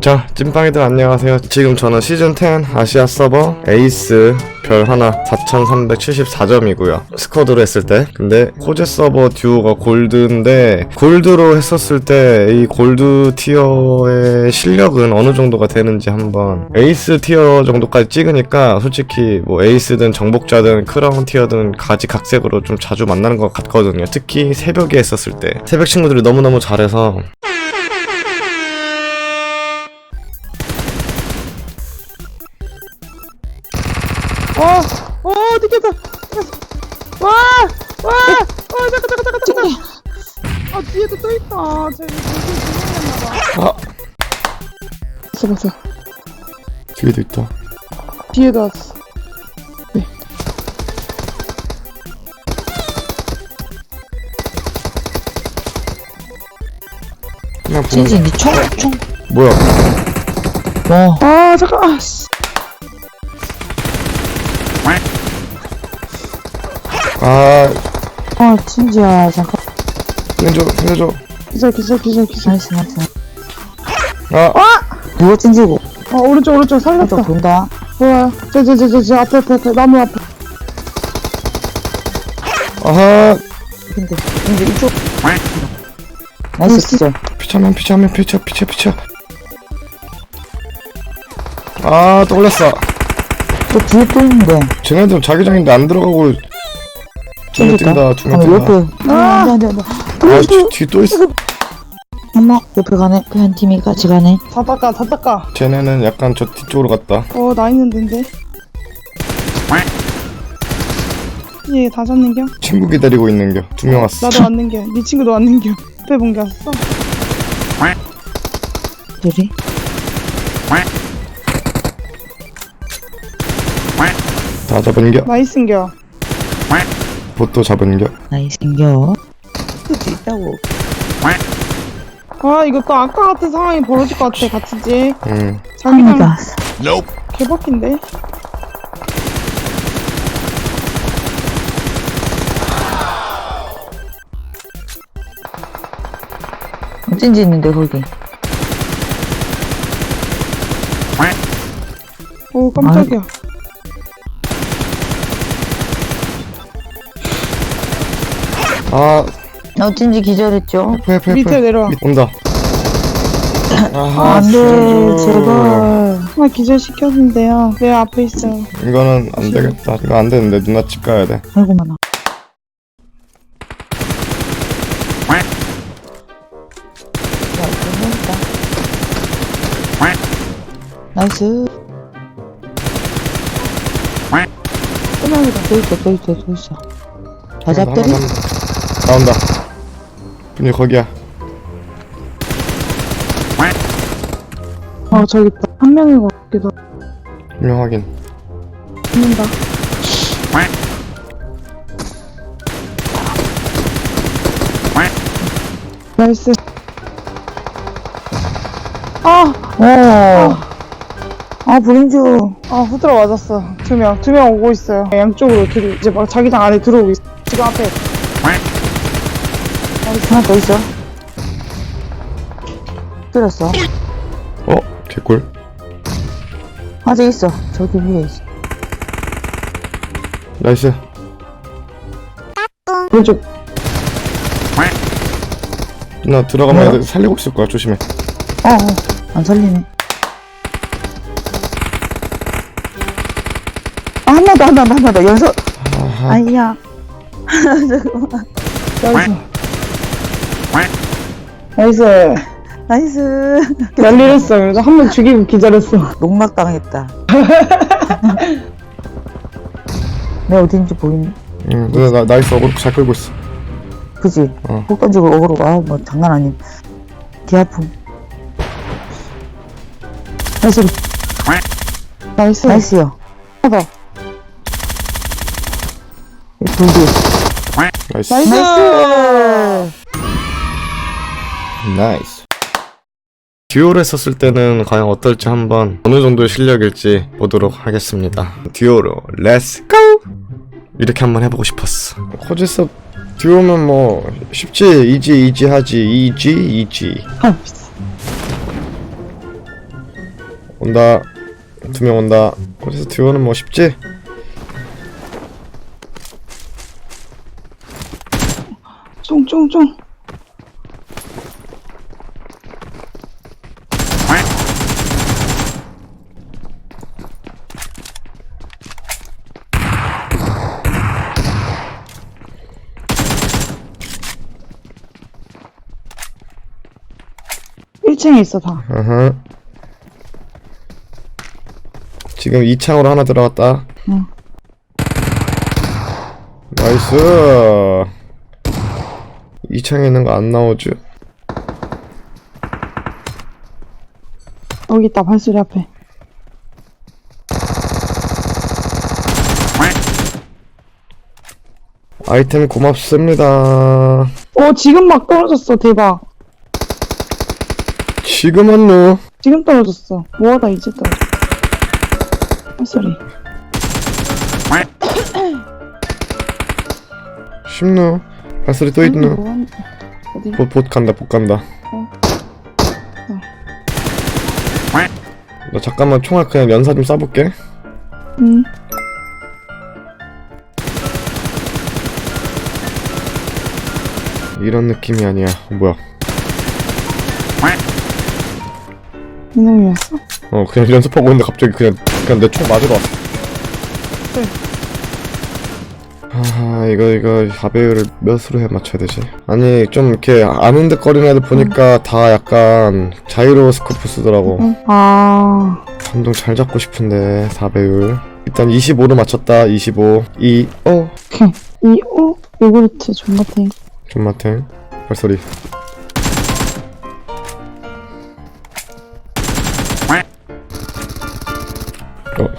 자, 찐빵이들 안녕하세요. 지금 저는 시즌10 아시아 서버 에이스 별 하나 4374점이고요. 스쿼드로 했을 때. 근데 코제 서버 듀오가 골드인데 골드로 했었을 때 이 골드 티어의 실력은 어느 정도가 되는지 한번 에이스 티어 정도까지 찍으니까 솔직히 뭐 에이스든 정복자든 크라운 티어든 가지각색으로 좀 자주 만나는 것 같거든요. 특히 새벽에 했었을 때. 새벽 친구들이 너무너무 잘해서 어, 어, 느꼈다. 와, 와, 와, 잠깐, 잠깐, 잠깐, 잠깐. 아, 뒤에도 또 있다. 저기 뒤에 아, 봤어, 봤어. 뒤에도 있다. 뒤에도 왔어. 네. 그냥 보는 진진 니 총, 총. 뭐야? 와, 아, 잠깐, 아, 씨. 아, 아, 진지야, 잠깐. 살려줘, 살려줘. 기절, 기절, 기절, 기절. 나이스, 나이스. 아, 누가 찐지고? 어, 오른쪽, 오른쪽 살렸다. 또 본다. 뭐야? 저, 저, 저, 저, 저, 앞에, 앞에, 앞에, 나무 앞에. 아하, 근데, 근데 이쪽. 나이스, 진짜. 피차면, 피차면, 피차, 피차, 피차. 아, 또 올렸어. 또 뒤에 또 있는데. 쟤네들 자기장인데 안 들어가고. 두명 뛴다, 두명 잠깐만, 뛴다. 옆에. 아, 안 돼, 안 돼, 안 돼. 아, 뒤, 또 있어. 엄마, 옆에 가네. 그한 팀이 같이 가네. 다 닦아, 다 닦아. 쟤네는 약간 저 뒤쪽으로 갔다. 어, 나 있는데. 얘다 잡는겨? 친구 기다리고 있는겨. 두 명 왔어. 나도 왔는겨. 네 친구도 왔는겨. 앞에 본게 왔어. 둘이. 다 잡은겨. 나이스인겨. 보또 잡은 겨. 나이스, 생겨. 그치, 있다고. 아, 이거 또 아까 같은 상황이 벌어질 것 같아, 같이지. 응. 자기장 합니다. 개박인데? 찐지 있는데, 거기. 오, 깜짝이야. 아, 어, 찐지 기절했죠? 옆에, 옆에, 밑에 옆에. 내려와. 밑- 온다. 아하, 안 돼. 제발. 아, 기절시켰는데요. 내 앞에 있어요. 이거는 안 되겠다. 이거 안 되는데 누나 집 가야 돼. 아이고, 많아. 나이스. 끝나기다. 또 있어, 또 있어, 또 있어. 잡더니? 나온다. 나온다. 분이 거기야. 아, 저기 있다. 한 명인 것 같기도 분명 확인. 합니다. 나이스. 아, 오. 아, 브린주. 아, 후드라 맞았어. 두 명, 두 명 오고 있어요. 양쪽으로 둘이 이제 막 자기장 안에 들어오고 있어. 지금 앞에. 하나 더 있어. 뚫었어. 어? 개꿀. 아직 있어. 저기 위에 있어. 나이스. 왼쪽. 누나 들어가면 뭐야? 살리고 있을 거야. 조심해. 어, 어. 안 살리네. 아, 더, 더, 한번 더. 연속. 아하. 아이야. 나이스. 나이스. 나이스. 난리를 했어. 그래서 한명 죽이고 기절했어. 농막 당했다. 내 어딘지 보이니? 응, 누나 나, 나이스 어그로 잘 끌고 있어. 그지? 어. 폭 던지고 어그로 아, 뭐 장난 아님. 개 아픔. 나이스, 나이스. 나이스요. 하나 더. 돌기. 나이스. 나이스. 나이스. 듀오를 했었을 때는 과연 어떨지 한번 어느 정도의 실력일지 보도록 하겠습니다. 듀오로 렛츠 고! 이렇게 한번 해보고 싶었어. 코지섭 듀오면 뭐 쉽지. 이지 이지 하지. 이지 이지. 온다. 두 명 온다. 코지섭 듀오는 뭐 쉽지? 쫑쫑쫑 일층에 있어 다. 아하. 지금 2창으로 하나 들어갔다. 응. 나이스. 2창에 있는 거 안 나오죠? 여기 있다 발소리 앞에. 아이템 고맙습니다. 어 지금 막 떨어졌어 대박 지금은 뭐? 지금 떨어졌어. 뭐하다 이제 떨어졌어. 발소리 쉽노? 발소리 또 있노? 뭐하는- 어디? 봇, 봇 간다 봇 간다. 너 잠깐만 총알 그냥 연사 좀 쏴볼게. 응. 이런 느낌이 아니야. 어, 뭐야 이놈이었어? 어 그냥 연습하고 있는데 갑자기 그냥 그냥 내 총 맞으러 왔어. 네. 아 이거 이거 자배율을 몇으로 해 맞춰야 되지? 아니 좀 이렇게 아는 듯 거리는 애들 보니까 다 약간 자이로 스코프 쓰더라고. 응. 아. 감동 잘 잡고 싶은데 4배율. 일단 25로 맞췄다 25 2 어? 오케이 이오? 요구르트 존맛해 존마탱. 발소리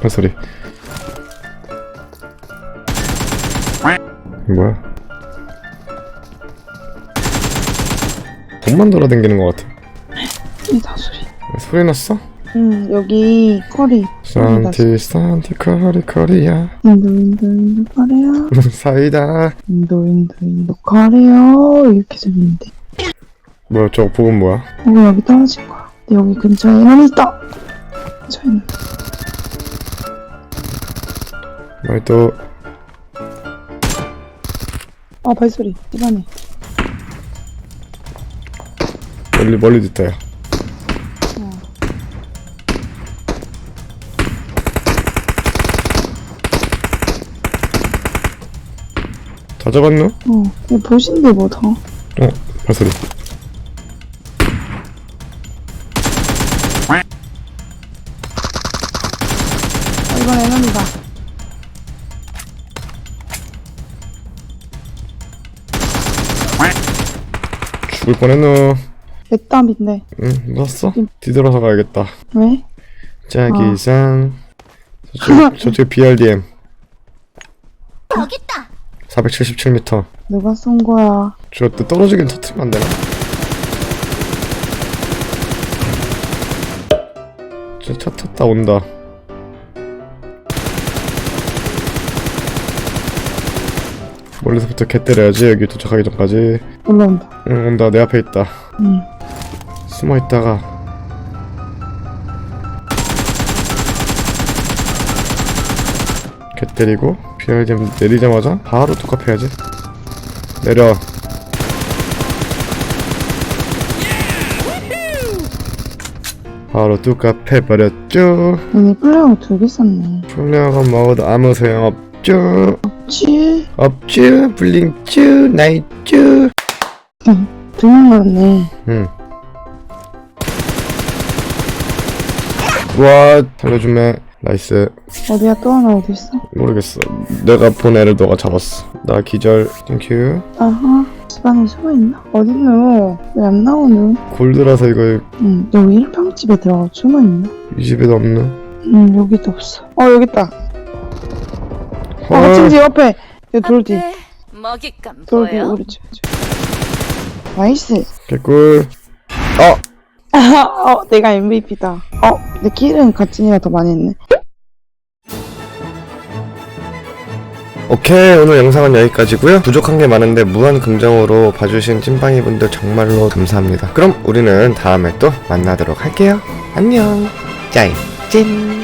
발소리. 이거 뭐야? 돈만 돌아다니는 것 같아. 이다 소리. 소리 났어? 응 여기 커리. 산티 산티 커리 커리야. 인도 인도 인도 커리야. 사이다. 인도 인도 인도 커리야 이렇게 생겼는데. 뭐야 저거 보면 뭐야? 어 여기 떨어진 거야. 여기 근처에 이런 있다. 저희는 말또 아 발소리. 이번에 멀리 멀리 있다. 야다 잡았노? 어. 이거 보신데 뭐더? 어 발소리 죽을 뻔했노. 내 땀인데. 응 넣었어? 뒤돌아서 가야겠다. 왜? 자기상. 저쪽, 저쪽에 BRDM 여기 있다. 477m 누가 쏜 거야? 저또 떨어지긴 터트리면 안 되나? 저차 탔다 온다 멀리서부터 개 때려야지. 여기 도착하기 전까지. 올라온다. 응 온다. 내 앞에 있다. 응. 숨어 있다가. 개 때리고 BRDM 내리자마자 바로 뚝갑해야지. 내려. 바로 뚝갑해버렸죠. 얘네 플레어 두개 쐈네. 플레어건 먹어도 아무 소용없죠 치 없죠 블링쭈 나이쭈 두명 남았네. 응. 와 살려주면 나이스. 어디야? 또 하나 어디 있어? 모르겠어. 내가 본 애를 너가 잡았어. 나 기절. 땡큐. 아하 집안에 숨어 있나? 어딨노? 왜 안 나오노? 골드라서 이거 응 여기 1평집에 들어가? 숨어 있나? 이 집에도 없네 응 여기도 없어. 어 여기 있다 아 헐. 같은 집 옆에 돌뒤 네, 먹잇감 돌뒤 보여? 우리 집 집. 나이스 개꿀 어! 어 내가 MVP다 어? 내 킬은 같진이가 더 많이 했네 오케이 오늘 영상은 여기까지고요 부족한 게 많은데 무한 긍정으로 봐주신 찐빵이 분들 정말로 감사합니다 그럼 우리는 다음에 또 만나도록 할게요 안녕 짜이 찐